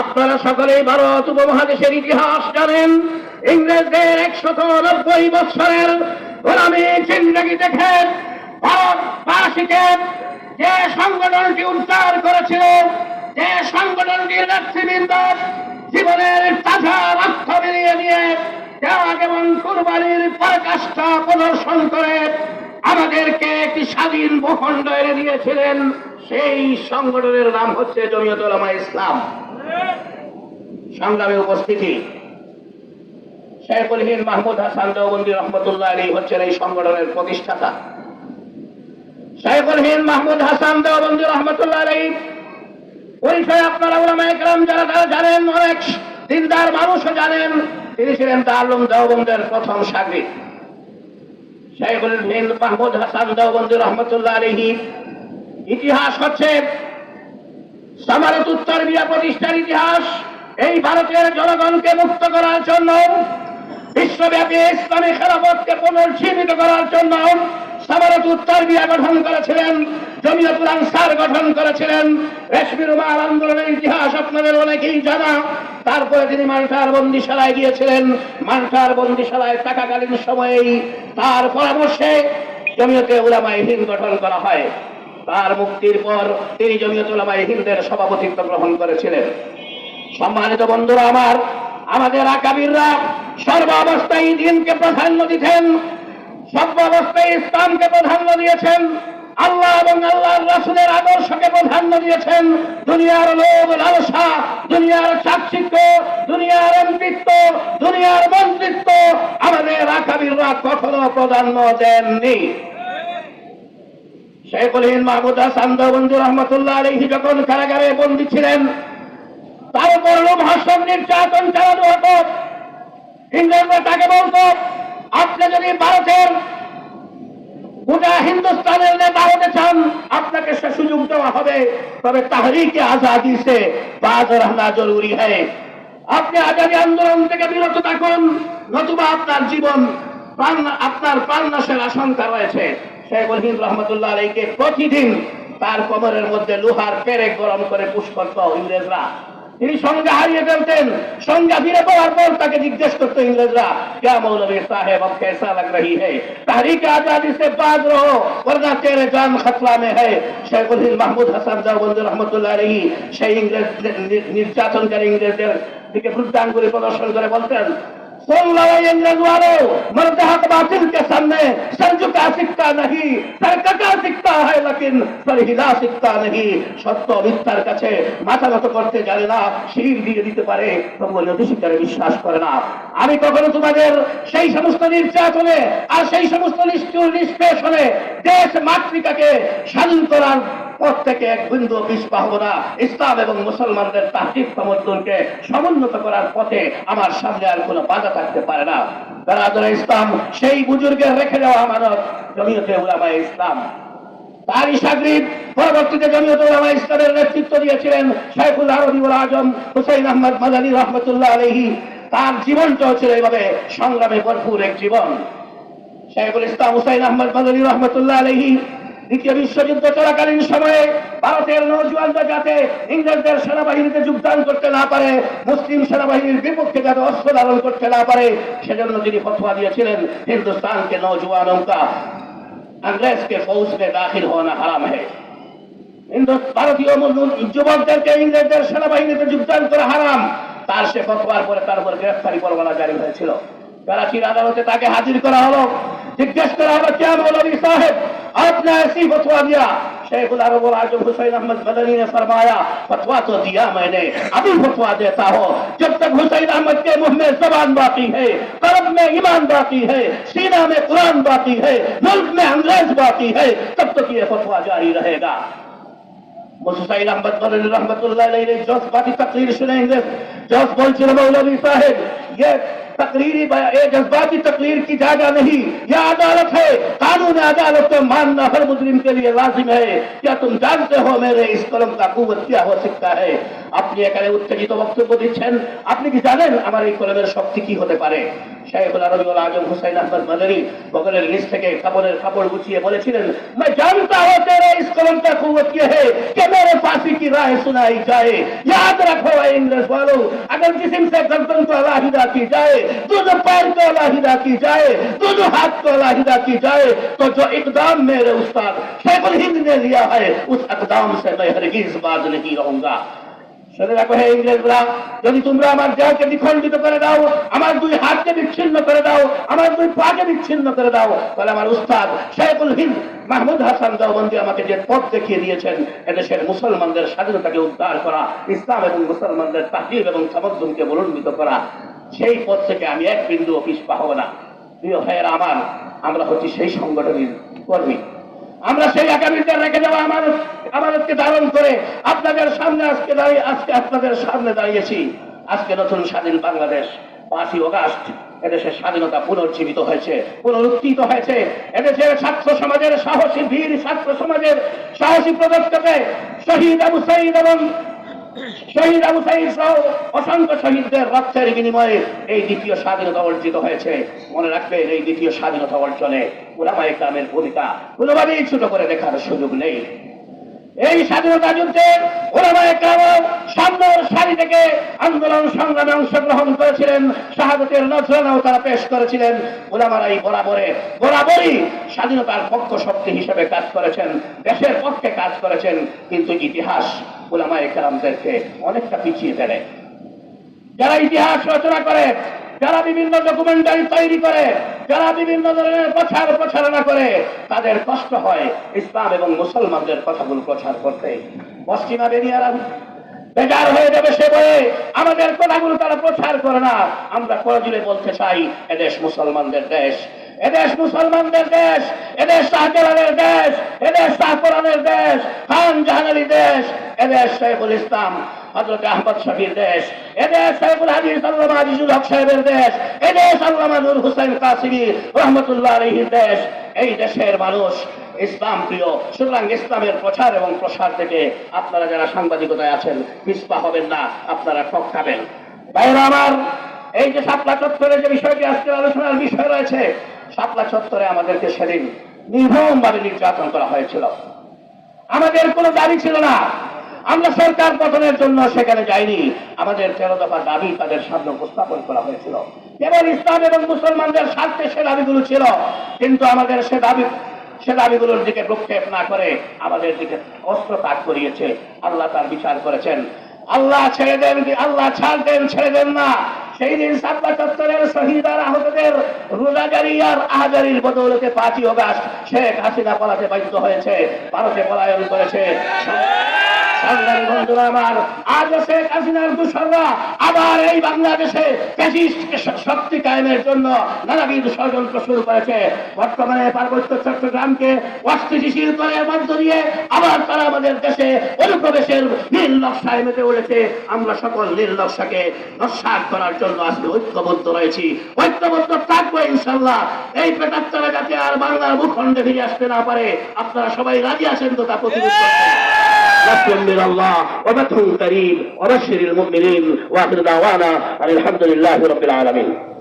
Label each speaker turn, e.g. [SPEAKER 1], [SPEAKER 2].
[SPEAKER 1] আপনারা সকলেই ভারত উপমহাদেশের ইতিহাস জানেন। ইংরেজদের একশত নব্বই বৎসরের গোলামী জিন্দগি দেখে ভারতবাসীকে যে সংগঠনটি উদ্ধার করেছিল, যে সংগঠনটির নেতৃবৃন্দ জীবনের তাজা রক্ত বেরিয়ে নিয়ে ত্যাগ এবং কুরবানির পরাকাষ্ঠা প্রদর্শন করে আমাদেরকে একটি স্বাধীন ভূখণ্ড এনে দিয়েছিলেন। সেই সংগঠনের নাম হচ্ছে জমিয়ত উলামা ইসলাম। সংগ্রামে উপস্থিতি। শেখুল মাহমুদ হাসান দেওবন্দি রহমতুল্লাহ আলী হচ্ছেন এই সংগঠনের প্রতিষ্ঠাতা। শেখুল মাহমুদ হাসান দেওবন্দি রহমতুল্লাহ আলী, পরিচয় আপনারা ওলামা একরাম যারা তারা জানেন, অনেক দিনদার মানুষও জানেন, তিনি ছিলেন তালুম দেওবন্দের প্রথম সাগরিক শেখুল মাহমুদ হাসান দেওবন্দি রহমতুল্লাহ আলহী ইতিহাস হচ্ছে সামারত উত্তর বিয়া প্রতিষ্ঠার ইতিহাস। এই ভারতের জনগণকে মুক্ত করার জন্য, বিশ্বব্যাপী ইসলামী খেলাফতকে পুনর্জীবিত করার জন্য সামারত উত্তর বিয়া গঠন করেছিলেন, জমিয়তুল আনসার গঠন করেছিলেন, রেশমি রুমাল আন্দোলনের ইতিহাস আপনাদের অনেকেই জানা। তারপরে তিনি মাল্টার বন্দিশালায় গিয়েছিলেন মাল্টার বন্দিশালায় থাকাকালীন সময়েই তার পরামর্শে জমিয়তে উলামায়ে হিন্দ গঠন করা হয়। তার মুক্তির পর তিনি জমিয়ত উলামায়ে হিন্দের সভাপতিত্ব গ্রহণ করেছিলেন। সম্মানিত বন্ধুরা আমার, আমাদের আকাবিররা সর্ব অবস্থায় দিনকে প্রাধান্য দিতেন সর্ব অবস্থায় ইসলামকে প্রাধান্য দিয়েছেন, আল্লাহ এবং আল্লাহর রাসূলের আদর্শকে প্রাধান্য দিয়েছেন। দুনিয়ার লোভ, লালসা, দুনিয়ার চাকচিক্য, দুনিয়ার এমপিত্ব দুনিয়ার মন্ত্রিত্ব আমাদের আকাবিররা কখনো প্রাধান্য দেননি। শেখুল মাহমুদ হাসান দেওবন্দি রহমতুল্লাহ আলহী যখন কারাগারে বন্দী ছিলেন তার উপর ভাষণ নির্যাতন চালানো হতো। ইংরেজরা তাকে বলতো, আপনি যদি ভারতের গোটা হিন্দুস্তানের নেতা হতে চান, আপনাকে সে সুযোগ দেওয়া হবে। তবে তাহরিকে আজাদি সে বাজ রহনা জরুরি হ্যায় আপনি আজাদি আন্দোলন থেকে বিরত থাকুন, নতুবা আপনার জীবন প্রাণ, আপনার প্রাণনাশের আশঙ্কা রয়েছে। শেখুল হিন্দ রহমতুল্লাহ আলীকে প্রতিদিন তার কোমরের মধ্যে লোহার পেরেক গরম করে পুশ ইংরেজরা। তিনি সংজ্ঞা হারিয়ে ফেলতেন। সংজ্ঞা ফিরে পাওয়ার পর তাকে জিজ্ঞেস করতো ইংরেজরা ক্যা মৌলভী সাহেব, আপ কেসা লাগ রহি হে? তাহরিক আজাদি সে বাদ রহো বরদা তেরে জান খতরা মে হে? শেখুল হিন্দ মাহমুদ হাসান দেওবন্দ রহমতুল্লাহ রহি সেই ইংরেজ নির্যাতনকারী ইংরেজদের দিকে বৃদ্ধাঙ্গুলি প্রদর্শন করে বলতেন सुन लो ये अंग्रेज वालों मर्द हक बातिल के सामने सर झुका सिकता नहीं सर कटा सिकता है लेकिन सर हिला सिकता नहीं সত্য মিথ্যার কাছে মাথা নত করতে জানে না শির দিয়ে দিতে পারে তবু নতিস্বীকারে বিশ্বাস করে না আমি কখনো তোমাদের সেই সমস্ত নির্যাতনে আর সেই সমস্ত নিষ্ঠুর নিষ্পেষণে দেশ মাতৃকাকে স্বাধীন করার পথ থেকে এক বিন্দু পিছপা হব না। ইসলাম এবং মুসলমানদের তাহিদ সমর্থনকে সমুন্নত করার পথে আমার সামনে আর কোনো বাধা থাকতে পারে না। বেড়াদরা ইসলাম, সেই বুজুর্গের রেখে দেওয়া আমানত জমিয়তে উলামায়ে ইসলাম। তারই সাগরিদ পরবর্তীতে জমিয়ত উলামা ইসলামের নেতৃত্ব দিয়েছিলেন শাইখুল আরবিউল আজম, হুসাইন আহমদ মাদানী রহমতুল্লাহ আলহী তার জীবনটাও ছিল এইভাবে সংগ্রামে ভরপুর এক জীবন। শাইখুল ইসলাম, হুসাইন আহমদ মাদানী রহমতুল্লাহ আলহী দ্বিতীয় বিশ্বযুদ্ধ চলাকালীন সময়ে ভারতের নৌজওয়ানরা যাতে ইংরেজদের সেনাবাহিনীতে যোগদান করতে না পারে মুসলিম সেনাবাহিনীর বিপক্ষে যাতে অস্ত্র ধারণ করতে না পারে সেজন্য তিনি ফতোয়া দিয়েছিলেন হিন্দুস্তানকে নৌজওয়ানों का अंग्रेज के फौज में दाखिल होना हराम है হিন্দু ভারতীয় মুসলিম যুবকদেরকে ইংরেজদের সেনাবাহিনীতে যোগদান করা হারাম তার সে ফতোয়ার পরে তার উপর গ্রেফতারি পরোয়ানা জারি হয়েছিল করাচির আদালতে তাকে হাজির করা হলো জিজ্ঞেস করা হলো क्या मौलवी साहब आपने ऐसी फतवा दिया। शेख आज़म हुसैन अहमद बदनी ने फरमाया, फतवा तो दिया मैंने, अभी फतवा देता हो। जब तक हुसैन अहमद के मुँह में जबान बाकी है करब में ईमान बाकी है, सीना में कुरान बाकी है, मुल्क में अंग्रेज़ बाकी है, तब तक ये फतवा जारी रहेगा। हुसैन अहमद बदनी रहमत जोश बाकी तकरीर सुनेंगे जोश बोल चिरमौलवी साहेब, ये तकरीरी बया- ये जज्बाती तकरीर की जगह नहीं यह अदालत है कानून अदालत को मानना हर मुजरिम के लिए लाजिम है क्या तुम जानते हो मेरे इस कलम का कुवत क्या हो सकता है আপনি এখানে উত্তেজিত বক্তব্য দিচ্ছেন আপনি কি জানেন আমার এই কলমের শক্তি কি হতে পারে শাইখুল আরবিউল আজম হুসাইন আহমদ মাদানী বগলের নিচ থেকে কাপড়ের কাপড় গুছিয়ে বলেছিলেন मैं जानता हूं तेरे इस कलम का कुवत ये है कि मेरे फांसी की राह सुनाई जाए याद रखो ऐ इंग्लिश वालों अगर जिसम से गर्दन को अलाहिदा की जाए दोनों पैर को अलाहिदा की जाए दोनों हाथ को अलाहिदा की जाए तो जो इकदाम मेरे उस्ताद शेखुल हिंद ने लिया है उस इकदाम से मैं हरगिज बाज नहीं रहूंगा শুনে রাখো হে ইংরেজরা যদি তোমরা আমার দেহকে বিখণ্ডিত করে দাও আমার দুই হাতকে বিচ্ছিন্ন করে দাও আমার দুই পাকে বিচ্ছিন্ন করে দাও তাহলে আমার উস্তাদ শেখুল হিন্দ মাহমুদ হাসান দেওবন্দি আমাকে যে পথ দেখিয়ে দিয়েছেন এদেশের মুসলমানদের স্বাধীনতাকে উদ্ধার করা ইসলাম এবং মুসলমানদের তাহিব এবং সমর্থনকে বলন্বিত করা সেই পথ থেকে আমি এক বিন্দু পিছপা হব না। প্রিয় ভাইয়েরা আমার, আমরা হচ্ছি সেই সংগঠনের কর্মী। আমরা সেই আগামীদের রেখে যাওয়া আমানত আমানতকে ধারণ করে আপনাদের সামনে আজকে দাঁড়িয়ে, আজকে আপনাদের সামনে দাঁড়িয়েছি। আজকে নতুন স্বাধীন বাংলাদেশ, পাঁচই অগাস্ট, এদেশের স্বাধীনতা পুনর্জীবিত হয়েছে, পুনরুত্থিত হয়েছে। এদেশের ছাত্র সমাজের সাহসী বীর, ছাত্র সমাজের সাহসী প্রদত্তকে শহীদ আবু সাইদ এবং শহীদ আবু সাইদ সহ অসংখ্য শহীদদের রক্তের বিনিময়ে এই দ্বিতীয় স্বাধীনতা অর্জিত হয়েছে। মনে রাখবেন, এই দ্বিতীয় স্বাধীনতা অর্জনে ওলামা ইসলামের ভূমিকা কোনোভাবেই ছোট করে দেখার সুযোগ নেই। এই স্বাধীনতা যুদ্ধে সারি থেকে আন্দোলন সংগ্রামে অংশগ্রহণ করেছিলেন। নজরানাও তারা পেশ করেছিলেন। বরাবরে বরাবরই স্বাধীনতার পক্ষ শক্তি হিসেবে কাজ করেছেন, দেশের পক্ষে কাজ করেছেন। কিন্তু ইতিহাস ওলামা ইকরামদেরকে অনেকটা পিছিয়ে দেয় যারা ইতিহাস রচনা করে যারা বিভিন্ন ডকুমেন্টারি তৈরি করে, যারা বিভিন্ন ধরনের প্রচার প্রচারণা করে, তাদের কষ্ট হয় ইসলাম এবং মুসলমানদের কথাগুলো প্রচার করতে। পশ্চিমা বেরিয়ারা বেকার হয়ে যাবে সে বলে, আমাদের কথাগুলো তারা প্রচার করে না। আমরা করজুলে বলতে চাই, এদেশ মুসলমানদের দেশ। এদেশ মুসলমানদের দেশ, এদেশ শাহজালালের দেশ, এদেশ শাহপুরানের দেশ, খান জাহানারি দেশ, এদেশ শেখুল ইসলাম আপনারা যারা সাংবাদিকতায় আছেন, পিছপা হবেন না, আপনারা ঠক খাবেন। বাইরে আমার, এই যে শাপলা চত্বরে যে বিষয়টি আজকের আলোচনার বিষয় রয়েছে শাপলা চত্বরে আমাদেরকে সেদিন নির্মম ভাবে নির্যাতন করা হয়েছিল। আমাদের কোনো দাবি ছিল না। আমরা সরকার পতনের জন্য সেখানে যাইনি। আমাদের তেরো দফা দাবি তাদের সামনে উপস্থাপন করা হয়েছিল। কেবল ইসলাম এবং মুসলমানদের স্বার্থে সে দাবিগুলো ছিল। কিন্তু আমাদের সে দাবি, সে দাবিগুলোর দিকে ভ্রুক্ষেপ না করে আমাদের দিকে অস্ত্র তাক করিয়েছে। আল্লাহ তার বিচার করেছেন। আল্লাহ ছেড়ে দেন আল্লাহ ছাড় দেন, ছেড়ে দেন না। সেই দিন সাব্বা চত্বরের শহীদ আর আহতদের রোজাগারি আর আহাজারির বদৌলতে পাঁচই অগাস্ট শেখ হাসিনা পলাতে বাধ্য হয়েছে, ভারতে পলায়ন করেছে। সংগ্রামী বন্ধুরা আমার আজ শেখ হাসিনার দূষণরা আবার এই বাংলাদেশে শক্তি কায়েমের জন্য নানাবিধ ষড়যন্ত্র শুরু করেছে। বর্তমানে পার্বত্য চট্টগ্রামকে অস্থিতিশীল করার মধ্য দিয়ে আবার তারা আমাদের দেশে অনুপ্রবেশের নীল নকশায় মেতে উঠেছে। আমরা সকল নীল নকশাকে নস্বাত করার জন্য আজকে ঐক্যবদ্ধ রয়েছি। ঐক্যবদ্ধ থাকব ইনশাল্লাহ এই পেটাত্তরা যাতে আর বাংলার ভূখণ্ডে ফিরে আসতে না পারে আপনারা সবাই রাজি আছেন তো তা প্রতিরোধ করতে? من الله وفتح كريم وبشر المؤمنين وآخر دعوانا أن الحمد لله رب العالمين.